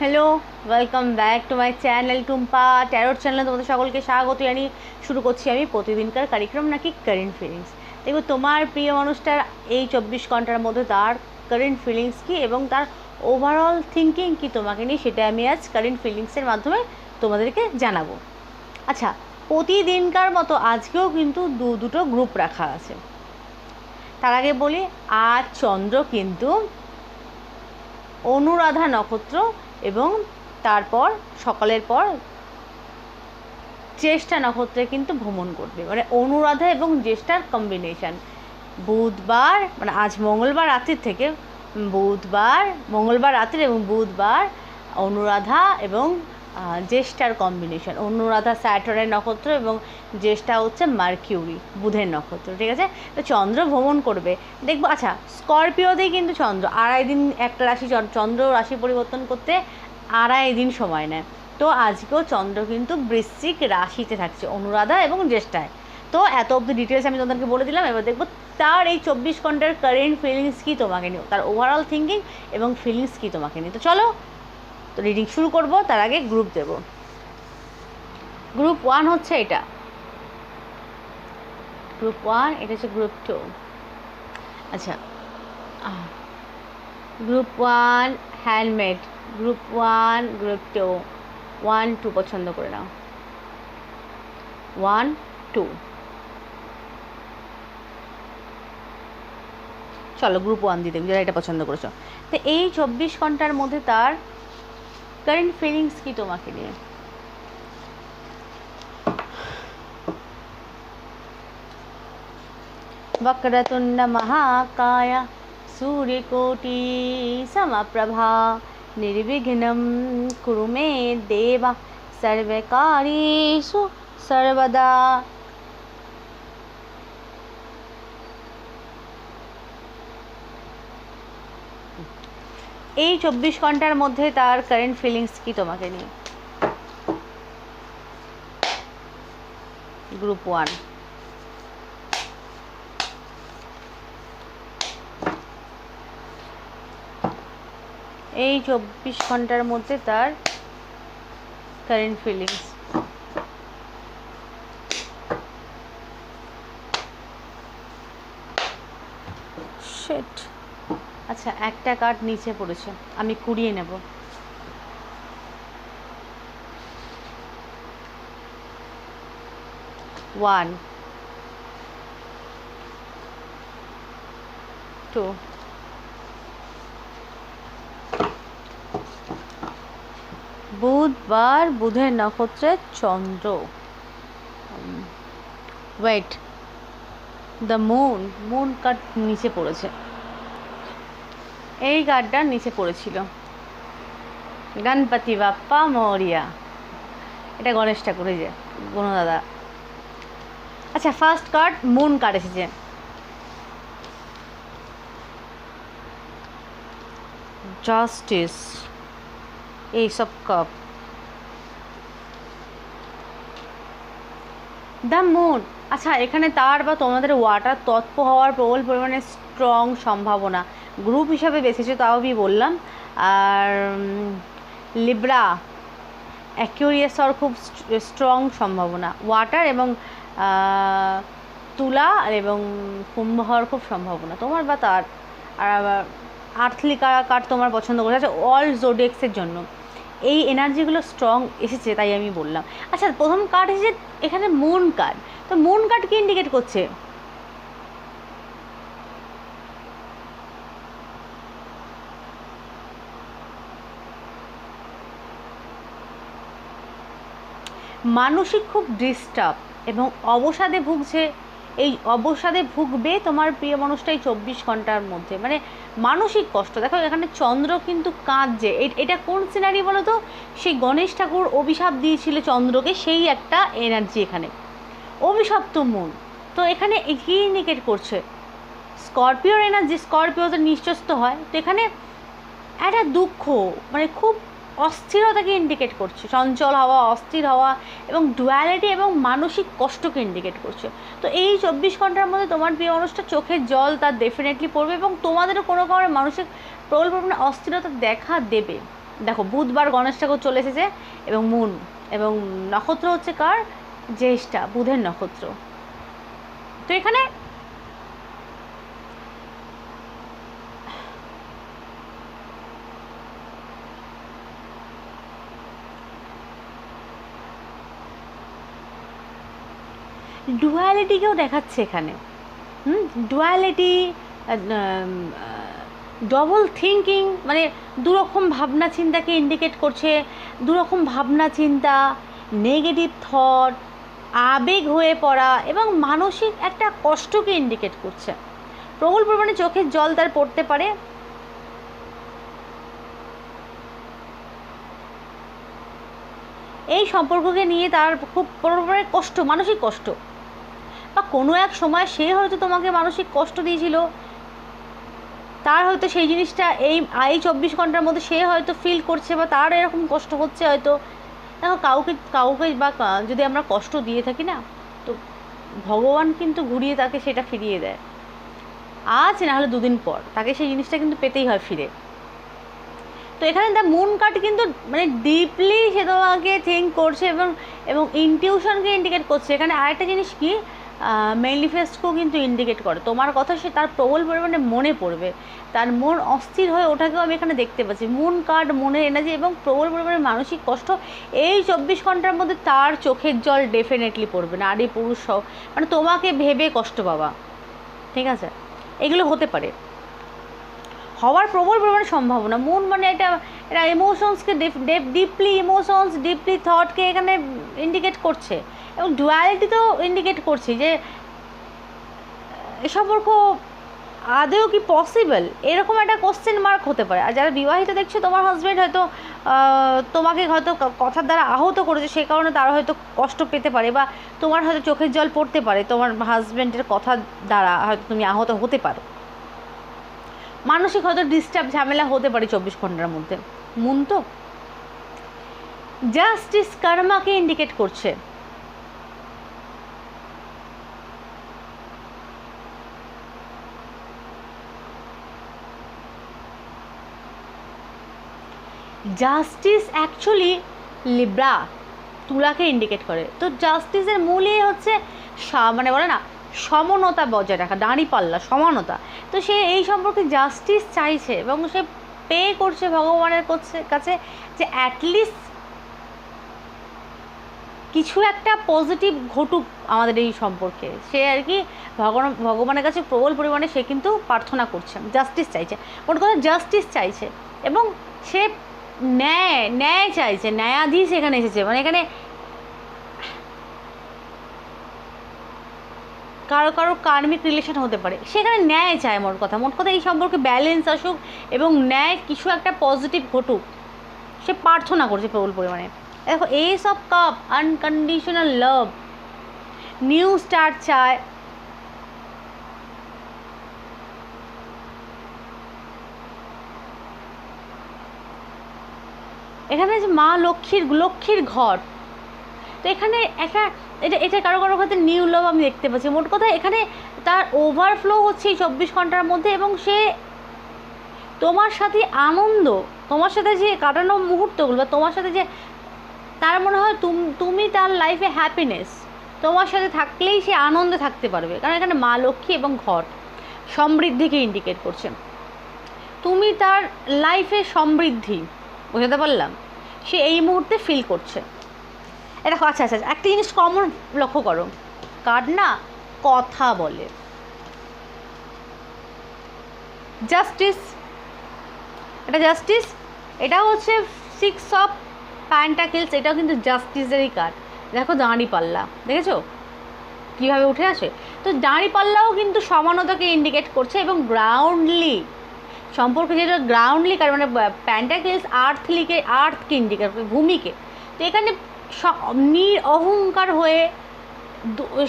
Hello welcome back to my channel Tumpa tarot চ্যানেলে তোমাদের সকলকে স্বাগত জানিয়ে শুরু করছি আমি প্রতিদিনকার কারিক্রম নাকি কারেন্ট ফিলিংস দেখো, তোমার প্রিয় মানুষটার এই চব্বিশ ঘণ্টার মধ্যে তার কারেন্ট ফিলিংস কী এবং তার ওভারঅল থিঙ্কিং কী তোমাকে নিয়ে, সেটা আমি আজ কারেন্ট ফিলিংসের মাধ্যমে তোমাদেরকে জানাব। আচ্ছা প্রতিদিনকার মতো আজকেও কিন্তু দু দুটো গ্রুপ রাখা আছে। তার আগে বলি, আজ চন্দ্র কিন্তু অনুরাধা নক্ষত্র এবং তারপর, সকালের পর চেষ্টা নক্ষত্রে কিন্তু ভ্রমণ করবে। মানে অনুরাধা এবং জ্যেষ্ঠার কম্বিনেশান বুধবার মানে আজ মঙ্গলবার রাত্রির থেকে বুধবার, মঙ্গলবার রাত্রে এবং বুধবার অনুরাধা এবং জ্যেষ্ঠার কম্বিনেশন অনুরাধা স্যাটারের নক্ষত্র এবং জ্যেষ্ঠা হচ্ছে মার্কিউরি, বুধের নক্ষত্র, ঠিক আছে? তো চন্দ্র ভ্রমণ করবে। দেখব আচ্ছা স্করপিওতেই কিন্তু চন্দ্র, আড়াই দিন একটা রাশি চন- চন্দ্র রাশি পরিবর্তন করতে আড়াই দিন সময় নেয়। তো আজকেও চন্দ্র কিন্তু বৃশ্চিক রাশিতে থাকছে, অনুরাধা এবং জ্যেষ্ঠায়। তো এত অব্দি ডিটেলস আমি তোমাদেরকে বলে দিলাম, এবার দেখব তার এই চব্বিশ ঘণ্টার কারেন্ট ফিলিংস কী তোমাকে নিয়ে, তার ওভারঅল থিঙ্কিং এবং ফিলিংস কী তোমাকে নিয়ে। তো চলো তো রিডিং শুরু করব, তার আগে গ্রুপ দেব। গ্রুপ ওয়ান হচ্ছে এটা। গ্রুপ ওয়ান এটা হচ্ছে গ্রুপ টু আচ্ছা group one handmade group one group two one two পছন্দ করে নাও। ওয়ান টু চলো গ্রুপ ওয়ান দিয়ে দেখি যারা এটা পছন্দ করেছ। তো এই চব্বিশ ঘণ্টার মধ্যে তার কারেন্ট ফিলিংস কি তোমাকে নিয়ে वक्रतुण्ड महाकाय सूर्यकोटि समप्रभा निर्विघ्नं कुरु मे देव सर्वकार्येषु सर्वदा এই চব্বিশ ঘণ্টার মধ্যে তার কারেন্ট ফিলিংস কি তোমাকে নিয়ে? গ্রুপ ওয়ান এই চব্বিশ ঘণ্টার মধ্যে তার কারেন্ট ফিলিংস আচ্ছা একটা কার্ড নিচে পড়েছে। আমি কুড়িয়ে নেব। ওয়ান টু বুধবার বুধের নক্ষত্রে চন্দ্র। Wait the moon moon card নিচে পড়েছে। এই কার্ডটা নিচে পড়েছিল। গণপতি বাপ্পা মৌরিয়া। এটা গণেশ ঠাকুরের যে দাদা আচ্ছা ফার্স্ট কার্ড মুন কার্ড এসেছে। জাস্টিস এইসব কাপ দ্য মুন আচ্ছা এখানে তার বা তোমাদের ওয়াটার তৎপ হওয়ার প্রবল পরিমাণে স্ট্রং সম্ভাবনা। গ্রুপ হিসাবে বেছেছে তাও আমি বললাম। আর লিব্রা, অ্যাকিউরিয়াস হওয়ার খুব স্ট্রং সম্ভাবনা। ওয়াটার এবং তুলা এবং কুম্ভ হওয়ার খুব সম্ভাবনা। তোমার বা তার? আর আবার আর্থলি কার্ড তোমার পছন্দ করে আচ্ছা অল জোডেক্সের জন্য। এই এনার্জিগুলো স্ট্রং এসেছে তাই আমি বললাম। আচ্ছা প্রথম কার্ড এসেছে এখানে মুন কার্ড তো মুন কার্ড কি ইন্ডিকেট করছে? মানসিক খুব ডিস্টার্ব এবং অবসাদে ভুগছে। এই অবসাদে ভুগবে তোমার প্রিয় মানুষটাই চব্বিশ ঘণ্টার মধ্যে। মানে মানসিক কষ্ট। দেখো, এখানে চন্দ্র কিন্তু কাঁদছে। এটা কোন সিনারি বলো তো সেই গণেশ ঠাকুর অভিশাপ দিয়েছিল চন্দ্রকে, সেই একটা এনার্জি এখানে। অভিশপ্ত মন। তো এখানে এ কী ইন্ডিকেট করছে স্করপিওর এনার্জি স্করপিওতে নিঃস্বস্ত হয়। তো এখানে একটা দুঃখ মানে খুব অস্থিরতাকে ইন্ডিকেট করছে, চঞ্চল হওয়া, অস্থির হওয়া এবং ডুয়ালিটি এবং মানসিক কষ্টকে ইন্ডিকেট করছে। তো এই চব্বিশ ঘণ্টার মধ্যে তোমার প্রিয় মানুষটা চোখের জল তার ডেফিনেটলি পড়বে এবং তোমাদেরও কোনো কারণে মানসিক প্রবল পরিমাণে অস্থিরতা দেখা দেবে। দেখো, বুধবার গণেশ ঠাকুর চলে এসেছে এবং মুন এবং নক্ষত্র হচ্ছে কার? জ্যেষ্ঠা, বুধের নক্ষত্র। তো এখানে ডুয়ালিটিকেও দেখাচ্ছে এখানে। হুম? ডুয়ালিটি ডবল থিঙ্কিং মানে দুরকম ভাবনা চিন্তাকে ইন্ডিকেট করছে, দুরকম ভাবনা চিন্তা নেগেটিভ থট আবেগ হয়ে পড়া এবং মানসিক একটা কষ্টকে ইন্ডিকেট করছে। প্রবল পরিমাণে চোখের জল তার পড়তে পারে। এই সম্পর্ককে নিয়ে তার খুব পরিমাণে কষ্ট, মানসিক কষ্ট। বা কোনো এক সময় সে হয়তো তোমাকে মানসিক কষ্ট দিয়েছিল। তার হয়তো সেই জিনিসটা এই এই চব্বিশ ঘণ্টার মধ্যে সে হয়তো ফিল করছে বা তার এরকম কষ্ট হচ্ছে হয়তো। দেখো, কাউকে কাউকে বা যদি আমরা কষ্ট দিয়ে থাকি না, তো ভগবান কিন্তু ঘুরিয়ে তাকে সেটা ফিরিয়ে দেয়। আজ না হলে দুদিন পর তাকে সেই জিনিসটা কিন্তু পেতেই হয় ফিরে। তো এখানে দ্য মুন কার্ড কিন্তু মানে ডিপলি সে তোমাকে থিঙ্ক করছে এবং এবং ইনটিউশনকে ইন্ডিকেট করছে। এখানে আরেকটা জিনিস কি? ম্যানিফেস্টকেও কিন্তু ইন্ডিকেট করে। তোমার কথা সে তার প্রবল পরিমাণে মনে পড়বে। তার মন অস্থির হয়ে ওঠাকেও আমি এখানে দেখতে পাচ্ছি। মুন কার্ড মনের এনার্জি এবং প্রবল পরিমাণে মানসিক কষ্ট, এই চব্বিশ ঘণ্টার মধ্যে তার চোখের জল ডেফিনেটলি পড়বে নারী, পুরুষ সব মানে তোমাকে ভেবে কষ্ট পাবা। ঠিক আছে? এগুলো হতে পারে। হওয়ার প্রবল পরিমাণে সম্ভাবনা। মন মানে এটা এটা ইমোশনসকে ডিপলি ইমোশনস ডিপলি থটকে এখানে ইন্ডিকেট করছে। এবং ডুয়ালিটি তো ইন্ডিকেট করছে যে, এ সম্পর্ক আদেও কি পসিবল এরকম একটা কোশ্চেন মার্ক হতে পারে। আর যারা বিবাহিত দেখছ, তোমার হাজব্যান্ড হয়তো তোমাকে হয়তো কথার দ্বারা আহত করেছে, সে কারণে তারা হয়তো কষ্ট পেতে পারে বা তোমার হয়তো চোখের জল পড়তে পারে, তোমার হাজব্যান্ডের কথার দ্বারা হয়তো তুমি আহত হতে পারো। মানসিক হয়তো ডিস্টার্ব ঝামেলা হতে পারে চব্বিশ ঘণ্টার মধ্যে। মন তো জাস্টিস কর্মাকে ইন্ডিকেট করছে। জাস্টিস অ্যাকচুয়ালি লিব্রা তুলাকে ইন্ডিকেট করে। তো জাস্টিসের মূলই হচ্ছে মানে বলে না, সমনতা বজায় রাখা দাঁড়িপাল্লা সমানতা। তো সে এই সম্পর্কে জাস্টিস চাইছে এবং সে পে করছে, ভগবানের কাছে কাছে যে অ্যাটলিস্ট কিছু একটা পজিটিভ ঘটুক আমাদের এই সম্পর্কে। সে আর কি ভগবান, ভগবানের কাছে প্রবল পরিমাণে সে কিন্তু প্রার্থনা করছে জাস্টিস চাইছে। মোট কথা জাস্টিস চাইছে এবং সে ন্যায় ন্যায় চাইছে, ন্যায়াধীশ এখানে এসেছে। মানে এখানে কারও কারও কার্মিক রিলেশন হতে পারে। সেখানে ন্যায় চায় মোট কথা। মোট কথা এই সম্পর্কে ব্যালেন্স আসুক এবং ন্যায় কিছু একটা পজিটিভ ঘটুক, সে প্রার্থনা করছে প্রবল পরিমাণে। দেখো ace of cup unconditional love new start চায়। এখানে যে মা লক্ষ্মীর লক্ষ্মীর ঘর। তো এখানে একটা, এটা এটা কারও কারও ক্ষেত্রে নিউ লাভ আমি দেখতে পাচ্ছি। মোট কথা এখানে তার ওভারফ্লো হচ্ছে এই চব্বিশ ঘণ্টার মধ্যে এবং সে তোমার সাথে আনন্দ, তোমার সাথে যে কাটানো মুহূর্তগুলো বা তোমার সাথে যে তার মনে হয় তুম- তুমি তার লাইফে হ্যাপিনেস তোমার সাথে থাকলেই সে আনন্দে থাকতে পারবে। কারণ এখানে মা লক্ষ্মী এবং ঘর সমৃদ্ধিকে ইন্ডিকেট করছে। তুমি তার লাইফে সমৃদ্ধি বোঝাতে পারলাম? সে এই মুহূর্তে ফিল করছে। এটা আচ্ছা আচ্ছা আচ্ছা, একটা জিনিস কমন লক্ষ্য করো। কার্ড না কথা বলে। জাস্টিস এটা জাস্টিস এটা হচ্ছে সিক্স অফ প্যান্টাকিলস এটাও কিন্তু জাস্টিসেরই কার্ড দেখো দাঁড়ি পাল্লা দেখেছ? কীভাবে উঠে আসে? তো দাঁড়ি পাল্লাও কিন্তু সমানতাকে ইন্ডিকেট করছে এবং গ্রাউন্ডলি সম্পর্কে যেটা গ্রাউন্ডলি কারণ মানে প্যান্টাকিলস আর্থলিকে আর্থকে করে ভূমিকে। তো এখানে নির, অহংকার হয়ে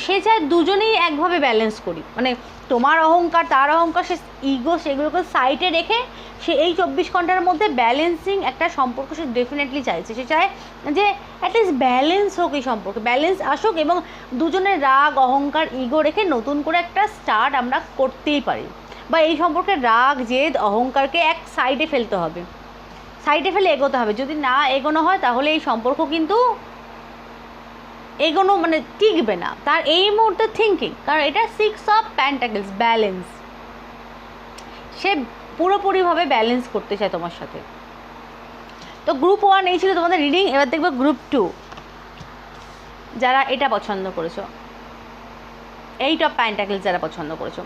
সে চায় দুজনেই একভাবে ব্যালেন্স করি। মানে তোমার অহংকার, তার অহংকার, সে ইগো সেগুলোকে সাইডে রেখে সে এই চব্বিশ ঘণ্টার মধ্যে ব্যালেন্সিং একটা সম্পর্ক সে ডেফিনেটলি চাইছে। সে চায় যে অ্যাটলিস্ট ব্যালেন্স হোক এই সম্পর্কে ব্যালেন্স আসুক এবং দুজনের রাগ, অহংকার ইগো রেখে নতুন করে একটা স্টার্ট আমরা করতেই পারি। বা এই সম্পর্কে রাগ, জেদ, অহংকারকে এক সাইডে ফেলতে হবে। সাইডে ফেলে এগোতে হবে। যদি না এগোনো হয়, তাহলে এই সম্পর্ক কিন্তু এগোনো মানে টিকবে না। তার এই মুহূর্তে থিঙ্কিং কারণ এটা সিক্স অফ প্যান্টাকেলস ব্যালেন্স সে পুরোপুরিভাবে ব্যালেন্স করতে চায় তোমার সাথে। তো গ্রুপ ওয়ান এই ছিল তোমাদের রিডিং এবার দেখব গ্রুপ টু যারা এটা পছন্দ করেছ। এইট অফ প্যান্টাকেলস যারা পছন্দ করেছ।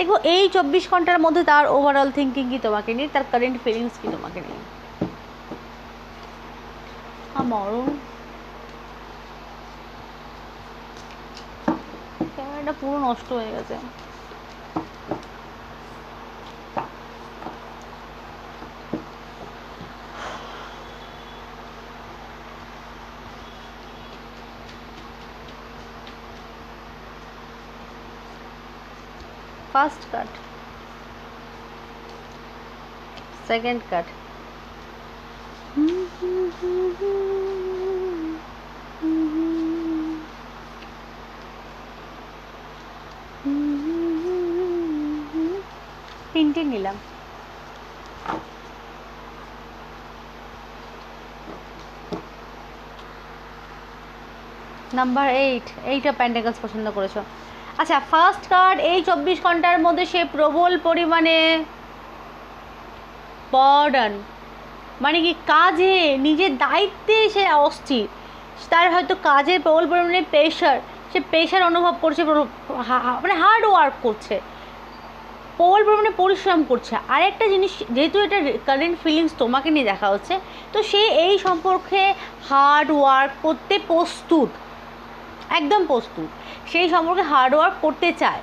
দেখব এই চব্বিশ ঘণ্টার মধ্যে তার ওভারঅল থিঙ্কিং কি তোমাকে নিয়ে, তার কারেন্ট ফিলিংস কি তোমাকে নিয়ে। মরণ ক্যামেরাটা পুরো নষ্ট হয়ে গেছে? ফার্স্ট কাট সেকেন্ড কাট তিনটে নিলাম। নাম্বার এইট এইটা প্যান্টাগলস পছন্দ করেছ। আচ্ছা ফার্স্ট কার্ড এই চব্বিশ ঘণ্টার মধ্যে সে প্রবল পরিমাণে বার্ডন মানে কি কাজে নিজের দায়িত্বে সে অস্থির। তার হয়তো কাজের প্রবল পরিমাণে প্রেশার সে প্রেশার অনুভব করছে মানে হার্ড ওয়ার্ক করছে, প্রবল পরিমাণে পরিশ্রম করছে। আর একটা জিনিস, যেহেতু এটা কারেন্ট ফিলিংস তোমাকে নিয়ে দেখা হচ্ছে, তো সে এই সম্পর্কে হার্ড ওয়ার্ক করতে প্রস্তুত। একদম প্রস্তুত। সেই সম্পর্কে হার্ডওয়ার্ক করতে চায়।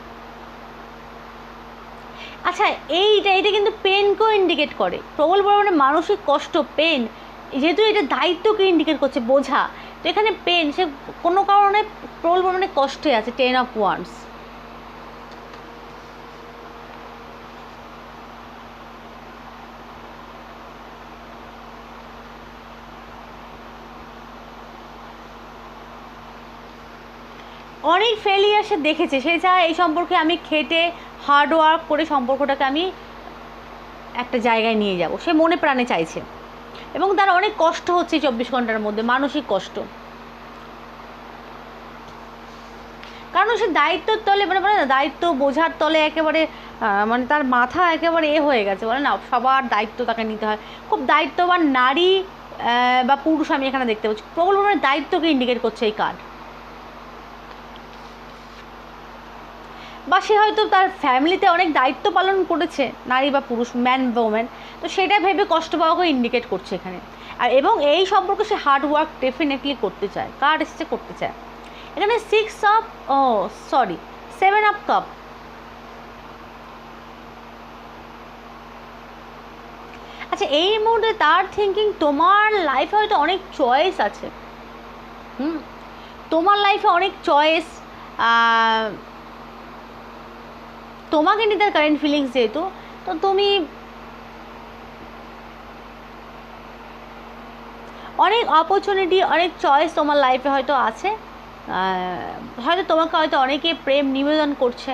আচ্ছা এইটা এটা কিন্তু পেনকেও ইন্ডিকেট করে। প্রবল পরিমাণে মানসিক কষ্ট পেন যেহেতু এটা দায়িত্বকে ইন্ডিকেট করছে, বোঝা। তো এখানে পেন সে কোনো কারণে প্রবল পরিমাণে কষ্টে আছে টেন অফ ওয়ান্স অনেক ফেলিয়ার সে দেখেছে। সে চায় এই সম্পর্কে আমি খেটে হার্ড ওয়ার্ক করে সম্পর্কটাকে আমি একটা জায়গায় নিয়ে যাব। সে মনে প্রাণে চাইছে। এবং তার অনেক কষ্ট হচ্ছে চব্বিশ ঘণ্টার মধ্যে, মানসিক কষ্ট। কারণ সে দায়িত্বর তলে মানে বলে না, দায়িত্ব বোঝার তলে একেবারে মানে তার মাথা একেবারে এ হয়ে গেছে। বলে না, সবার দায়িত্ব তাকে নিতে হয়। খুব দায়িত্ববান নারী বা পুরুষ আমি এখানে দেখতে পাচ্ছি। প্রবল পরিমাণে দায়িত্বকে ইন্ডিকেট করছে এই কার্ড বা সে হয়তো তার ফ্যামিলিতে অনেক দায়িত্ব পালন করেছে, নারী বা পুরুষ ম্যান ওম্যান তো সেটা ভেবে কষ্ট পাওয়াকে ইন্ডিকেট করছে এখানে। আর এবং এই সম্পর্কে সে হার্ড ওয়ার্ক ডেফিনেটলি করতে চায় কার এসেছে করতে চায়। এখানে six of oh sorry seven of cup আচ্ছা এই মুহূর্তে তার থিঙ্কিং তোমার লাইফে হয়তো অনেক চয়েস আছে। হুম, তোমার লাইফে অনেক চয়েস তোমাকে নিয়ে তার কারেন্ট ফিলিংস যেহেতু, তো তুমি অনেক অপরচুনিটি অনেক চয়েস তোমার লাইফে হয়তো আছে। হয়তো তোমাকে হয়তো অনেকে প্রেম নিবেদন করছে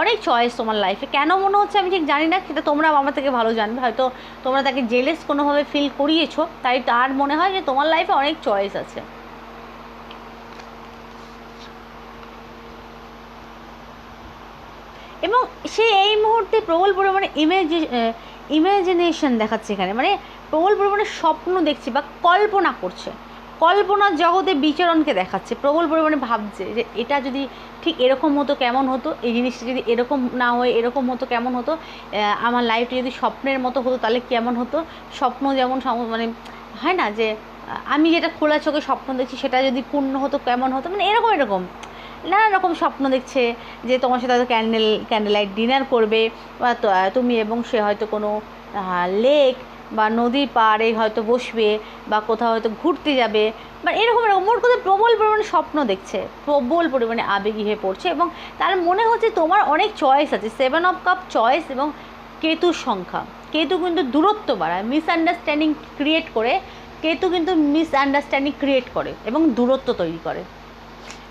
অনেক চয়েস তোমার লাইফে কেন মনে হচ্ছে আমি ঠিক জানি না, সেটা তোমরা আমার থেকে ভালো জানবে। হয়তো তোমরা তাকে জেলেস কোনোভাবে ফিল করিয়েছো, তাই তার মনে হয় যে তোমার লাইফে অনেক চয়েস আছে এবং সে এই মুহূর্তে প্রবল পরিমাণে ইমেজি ইমাজিনেশন দেখাচ্ছে এখানে। মানে প্রবল পরিমাণে স্বপ্ন দেখছে বা কল্পনা করছে। কল্পনার জগতে বিচরণকে দেখাচ্ছে। প্রবল পরিমাণে ভাবছে যে এটা যদি ঠিক এরকম হতো, কেমন হতো? এই জিনিসটা যদি এরকম না হয়ে, এরকম হতো, কেমন হতো? আমার লাইফটা যদি স্বপ্নের মতো হতো, তাহলে কেমন হতো? স্বপ্ন যেমন মানে হয় না যে আমি যেটা খোলা চোখে স্বপ্ন দেখছি, সেটা যদি পূর্ণ হতো, কেমন হতো? মানে এরকম এরকম। নানা রকম স্বপ্ন দেখছে যে তোমার সাথে হয়তো ক্যান্ডেল ক্যান্ডেল লাইট ডিনার করবে বা তুমি এবং সে হয়তো কোনো লেক বা নদীর পাড়ে হয়তো বসবে বা কোথাও হয়তো ঘুরতে যাবে। বা এরকম এরকম মোট কথা প্রবল পরিমাণে স্বপ্ন দেখছে, প্রবল পরিমাণে আবেগী হয়ে পড়ছে এবং তার মনে হচ্ছে তোমার অনেক চয়েস আছে সেভেন অফ কাপ চয়েস এবং কেতুর সংখ্যা। কেতু কিন্তু দূরত্ব বাড়ায় মিসআন্ডারস্ট্যান্ডিং ক্রিয়েট করে, কেতু কিন্তু মিসআন্ডারস্ট্যান্ডিং ক্রিয়েট করে এবং দূরত্ব তৈরি করে।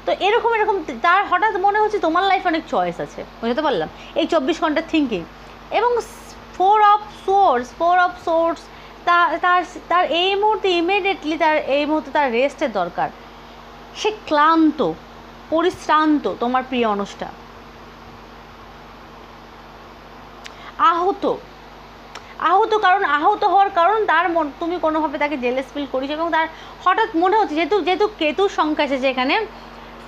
তো এরকম এরকম তার হঠাৎ মনে হচ্ছে তোমার লাইফ অনেক চয়েস আছে। বুঝতে পারলাম এই চব্বিশ ঘণ্টার থিঙ্কিং এবং four of swords four of swords তার তার এই মুহূর্তে ইমিডিয়েটলি তার, এই মুহূর্তে তার রেস্টের দরকার। সে ক্লান্ত, পরিশ্রান্ত তোমার প্রিয় অনুষ্ঠান আহত আহত কারণ, আহত হওয়ার কারণ তার মন, তুমি কোনোভাবে তাকে জেলেস ফিল করিস এবং তার হঠাৎ মনে হচ্ছে, যেহেতু যেহেতু কেতুর সংখ্যা এসেছে এখানে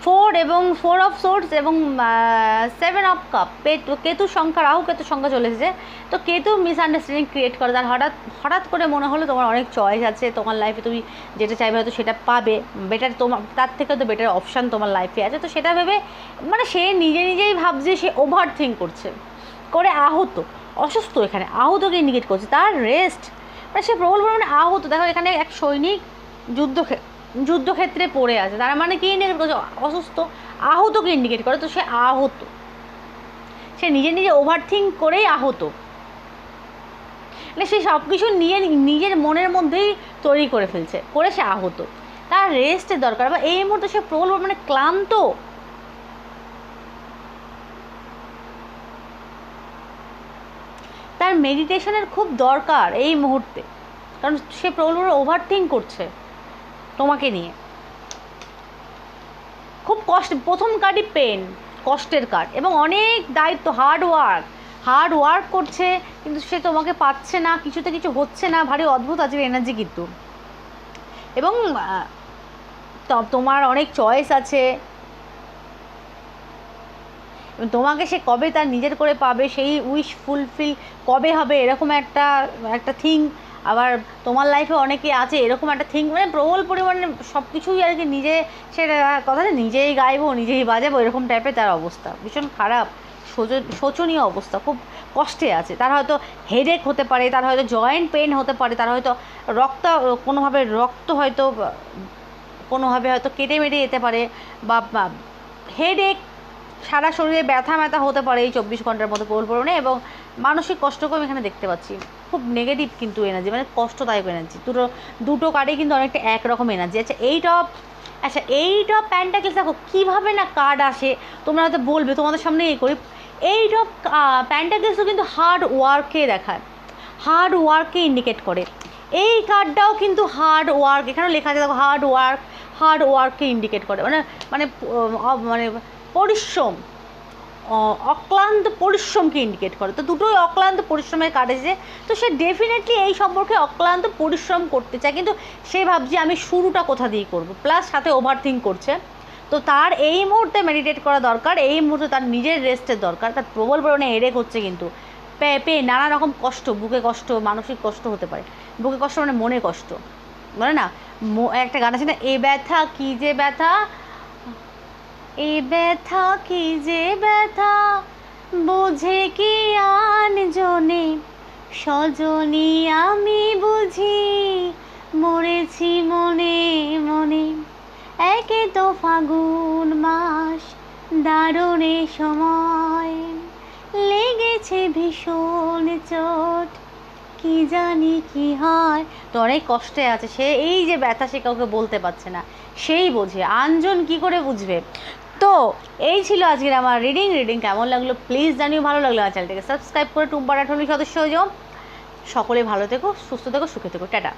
ফোর এবং ফোর অফ সোর্স এবং সেভেন অফ কাপ কেতুর সংখ্যা, রাহু কেতুর সংখ্যা চলে এসেছে। তো কেতু মিসআন্ডারস্ট্যান্ডিং ক্রিয়েট করে। তার হঠাৎ হঠাৎ করে মনে হলো তোমার অনেক চয়েস আছে, তোমার লাইফে তুমি যেটা চাইবে হয়তো সেটা পাবে। বেটার তোমার, তার থেকে তো বেটার অপশান তোমার লাইফে আছে। তো সেটা ভেবে মানে সে নিজে নিজেই ভাবছে, সে ওভার থিঙ্ক করছে। করে আহত, অসুস্থ এখানে। আহতকে ইন্ডিকেট করছে। তার রেস্ট মানে সে প্রবল পরিমাণে আহত। দেখো এখানে এক সৈনিক যুদ্ধ যুদ্ধক্ষেত্রে পড়ে আছে। তার মানে কি ইন্ডিকেট করছে? অসুস্থ আহতকে ইন্ডিকেট করে? তো সে আহত। সে নিজে নিজে ওভার থিঙ্ক করেই আহত। মানে সে সব কিছু নিয়ে নিজের মনের মধ্যেই তৈরি করে ফেলছে, করে সে আহত। তার রেস্টের দরকার বা এই মুহূর্তে সে প্রবল মানে ক্লান্ত। তার মেডিটেশনের খুব দরকার এই মুহূর্তে। কারণ সে প্রবল ওভার থিঙ্ক করছে। তোমাকে নিয়ে। খুব কষ্ট, প্রথম কার্ডই পেন, কষ্টের কার্ড এবং অনেক দায়িত্ব হার্ড ওয়ার্ক হার্ড ওয়ার্ক করছে, কিন্তু সে তোমাকে পাচ্ছে না, কিছুতে কিছু হচ্ছে না, ভারী অদ্ভুত আজকের এনার্জি কিন্তু। এবং তোমার অনেক চয়েস আছে। তোমাকে সে কবে তার নিজের করে পাবে, সেই উইশ ফুলফিল কবে হবে, এরকম একটা একটা থিং আবার তোমার লাইফে অনেকে আছে, এরকম একটা থিঙ্ক মানে প্রবল পরিমাণে সব কিছুই আর কি নিজে, সেটা কথা নিজেই গাইবো, নিজেই বাজাবো, এরকম টাইপের তার অবস্থা। ভীষণ খারাপ শোচনীয় অবস্থা, খুব কষ্টে আছে। তার হয়তো হেডেক হতে পারে, তার হয়তো জয়েন্ট পেন হতে পারে, তার হয়তো রক্ত, কোনোভাবে রক্ত হয়তো, কোনোভাবে হয়তো কেটে মেটে যেতে পারে, বা হেডেক সারা শরীরে ব্যথা ম্যাথা হতে পারে এই চব্বিশ ঘণ্টার মধ্যে প্রবল পরিমাণে, এবং মানসিক কষ্টকেও আমি এখানে দেখতে পাচ্ছি। খুব নেগেটিভ কিন্তু এনার্জি মানে কষ্টদায়ক এনার্জি দুটো দুটো কার্ডে কিন্তু অনেকটা একরকম এনার্জি আচ্ছা এইট আচ্ছা এইট অফ প্যান্টাকেলস দেখো কীভাবে না কার্ড আসে? তোমরা হয়তো বলবে, তোমাদের সামনে এই করি। এইট প্যান্টাকেলসও কিন্তু হার্ড ওয়ার্কে দেখায়। হার্ড ওয়ার্ককে ইন্ডিকেট করে। এই কার্ডটাও কিন্তু হার্ড ওয়ার্ক এখানেও লেখা আছে, দেখো হার্ড ওয়ার্ক হার্ড ওয়ার্ককে ইন্ডিকেট করে। মানে মানে মানে পরিশ্রম। অক্লান্ত পরিশ্রমকে ইন্ডিকেট করে। তো দুটোই অক্লান্ত পরিশ্রমের কার্ড এসেছে তো সে ডেফিনেটলি এই সম্পর্কে অক্লান্ত পরিশ্রম করতে চায়। কিন্তু সে ভাবছে, আমি শুরুটা কোথা দিয়ে করব? প্লাস সাথে ওভার থিঙ্ক করছে। তো তার এই মুহূর্তে মেডিটেট করা দরকার, এই মুহূর্তে তার নিজের রেস্টের দরকার। তার প্রবল পরিমাণে এরেক হচ্ছে কিন্তু। পেয়ে পেয়ে নানা রকম কষ্ট, বুকে কষ্ট, মানসিক কষ্ট হতে পারে। বুকে কষ্ট মানে মনে কষ্ট। বলে না একটা গান আছে না, এ ব্যথা, কি যে ব্যথা? এ ব্যথা কি যে ব্যথা? বোঝে কি আন জনে সজনী আমি বুঝি, মরেছি মনে মনে। একে তো ফাগুন মাস, দারুণে সময়। লেগেছে ভীষণ চোট, কি জানি কি হয়। তো অনেক কষ্টে আছে, সে এই যে ব্যথা সে কাউকে বলতে পারছে না। সেই বোঝে, আনজন কি করে বুঝবে? তো এই ছিল আজকের আমার রিডিং রিডিং কেমন লাগল? প্লিজ জানিও ভালো লাগল আমার চ্যানেলটাকে সাবস্ক্রাইব করে টুম্পার আঠনি সদস্য হয়ে যাও। সকলে ভালো থেকো, সুস্থ থেকো, সুখে থেকো। টাটা।